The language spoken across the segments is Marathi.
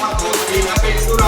Una aventura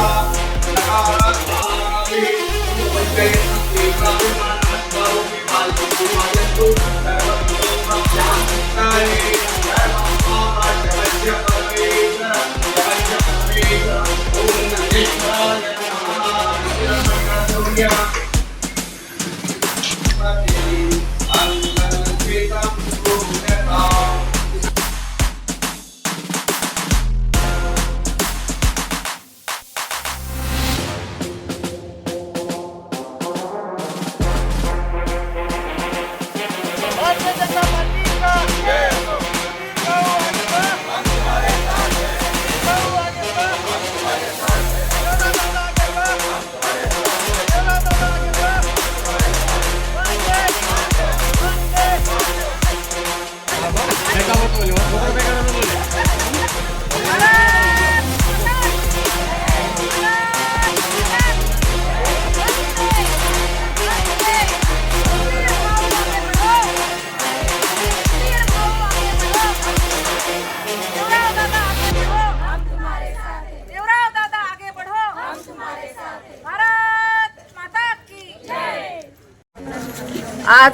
आज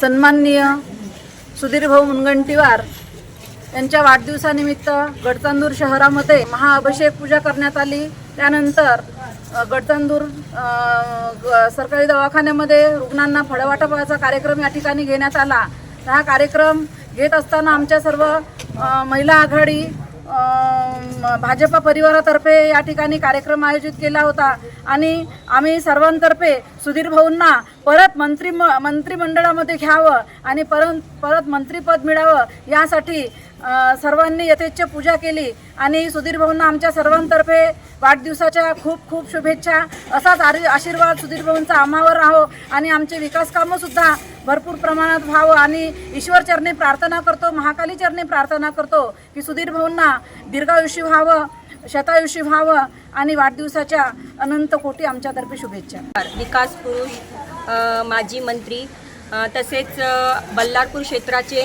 सन्माननीय सुधीरभाऊ मुनगंटीवार यांच्या वाढदिवसानिमित्त गडचांदूर शहरामध्ये महाअभिषेक पूजा करण्यात आली. त्यानंतर गडचांदूर ग- सरकारी दवाखान्यामध्ये रुग्णांना फळवाटपाचा कार्यक्रम या ठिकाणी घेण्यात आला. हा कार्यक्रम घेत असताना आमच्या सर्व महिला आघाडी भाजपा परिवारातर्फे या ठिकाणी कार्यक्रम आयोजित केला होता. आणि आम्ही सर्वांतर्फे सुधीर भाऊंना परत मंत्री म मंत्रिमंडळामध्ये घ्यावं आणि परत परत मंत्रीपद मिळावं यासाठी सर्वांनी यथेच्छ पूजा केली आणि सुधीर भाऊंना आमच्या सर्वांतर्फे वाढदिवसाच्या खूप खूप शुभेच्छा. असाच आरी आशीर्वाद सुधीर भाऊंचा आम्हावर राहो आणि आमचे विकास भरपूर प्रमाणात व्हावं. आणि ईश्वर चरणी प्रार्थना करतो महाकाली चरणी प्रार्थना करतो की सुधीर भाऊंना दीर्घायुषी व्हावं शतायुषी व्हावं आणि वाढदिवसाच्या अनंत कोटी आमच्यातर्फे शुभेच्छा. विकास पुरुष माजी मंत्री तसेच बल्लारपूर क्षेत्राचे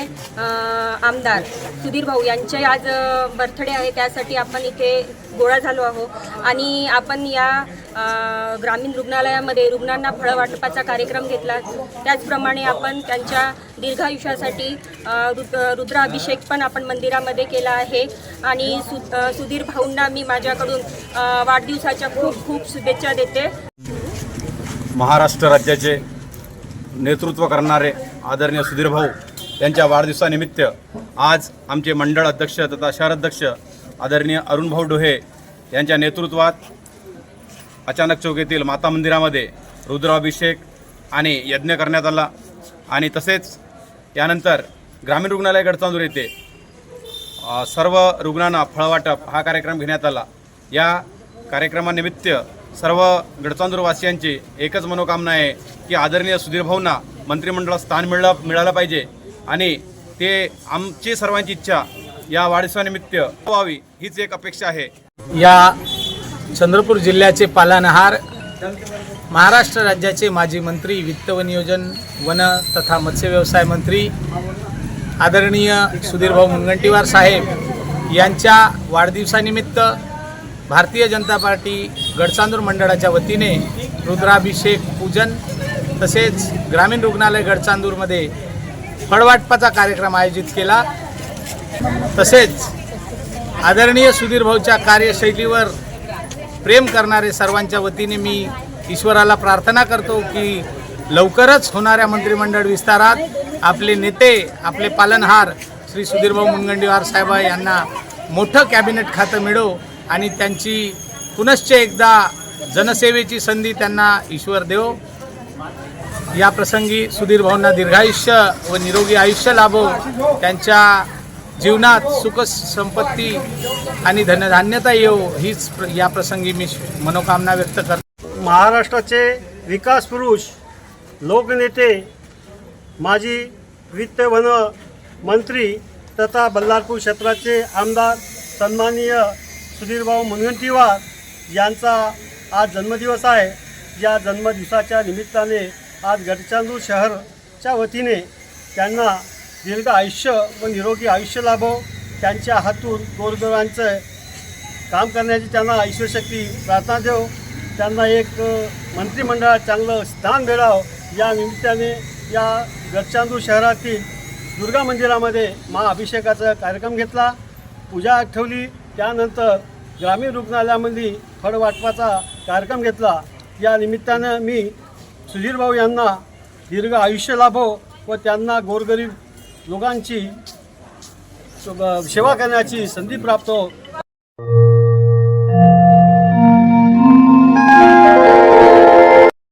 आमदार सुधीर भाऊ यांचे आज बर्थडे आहे. त्यासाठी आपण इथे गोळा झालो आहोत. आणि आपण या ग्रामीण रुग्णालयामध्ये रुग्णांना फळं वाटपाचा कार्यक्रम घेतला. त्याचप्रमाणे आपण त्यांच्या दीर्घायुष्यासाठी रुद्राभिषेक पण आपण मंदिरामध्ये केला आहे. आणि सु सुधीर भाऊंना मी माझ्याकडून वाढदिवसाच्या खूप खूप शुभेच्छा देते. महाराष्ट्र राज्याचे नेतृत्व करणारे आदरणीय सुधीर भाऊ यांच्या वाढदिवसानिमित्त आज आमचे मंडळ अध्यक्ष तथा शहर अध्यक्ष आदरणीय अरुणभाऊ डोहे यांच्या नेतृत्वात अचानक चौक येथील माता मंदिरामध्ये रुद्राभिषेक आणि यज्ञ करण्यात आला. आणि तसेच यानंतर ग्रामीण रुग्णालय गडचांदूर येथे सर्व रुग्णांना फळवाटप हा कार्यक्रम घेण्यात आला. या कार्यक्रमानिमित्त सर्व गडचांदूरवासियांची एकच मनोकामना आहे की आदरणीय सुधीर भाऊंना मंत्रिमंडळात स्थान मिळलं मिळालं पाहिजे. आणि ते आमची सर्वांची इच्छा या वाढदिवसानिमित्त व्हावी हीच एक अपेक्षा आहे. या चंद्रपूर जिल्ह्याचे पालनहार महाराष्ट्र राज्याचे माजी मंत्री वित्त व नियोजन वन तथा मत्स्य व्यवसाय मंत्री आदरणीय सुधीरभाऊ मुनगंटीवार साहेब यांच्या वाढदिवसानिमित्त भारतीय जनता पार्टी गडचांदूर मंडळाच्या वतीने रुद्राभिषेक पूजन तसेच ग्रामीण रुग्णालय गडचांदूरमध्ये फळवाटपाचा कार्यक्रम आयोजित केला. तसेच आदरणीय सुधीर भाऊच्या कार्यशैलीवर प्रेम करणारे सर्वांच्या वतीने मी ईश्वराला प्रार्थना करतो की लवकरच होणाऱ्या मंत्रिमंडळ विस्तारात आपले नेते आपले पालनहार श्री सुधीरभाऊ मुनगंटीवार साहेब यांना मोठं कॅबिनेट खातं मिळो. आणि त्यांची पुनश्च एकदा जनसेवेची संधी त्यांना ईश्वर देव. या प्रसंगी सुधीर भाऊंना दीर्घायुष्य व निरोगी आयुष्य लाभो. त्यांच्या जीवनात सुख संपत्ती आणि धनधान्यता येऊ हीच प्र- या प्रसंगी मी मनोकामना व्यक्त करतो. महाराष्ट्राचे विकास पुरुष लोकनेते माजी वित्त वन मंत्री तथा बल्लारपूर क्षेत्राचे आमदार सन्माननीय सुधीरभाऊ मुनगंटीवार यांचा आज जन्मदिवस आहे. या जन्मदिवसाच्या निमित्ताने आज गडचांदूर शहरच्या वतीने त्यांना दीर्घ आयुष्य व निरोगी आयुष्य लाभो. त्यांच्या हातून गोरगरांचं काम करण्याची त्यांना ईश्वरशक्ती प्रार्थना देव. त्यांना एक मंत्रिमंडळात चांगलं स्थान मिळावं. या निमित्ताने या गडचांदूर शहरातील दुर्गा मंदिरामध्ये महाअभिषेकाचा कार्यक्रम घेतला. पूजा ठेवली. त्यानंतर ग्रामीण रुग्णालयामध्ये फळ वाटपाचा कार्यक्रम घेतला. या निमित्तानं मी सुधीरभाऊ यांना दीर्घ आयुष्य लाभो व त्यांना गोरगरीब लोकांची सेवा करण्याची संधी प्राप्त. हो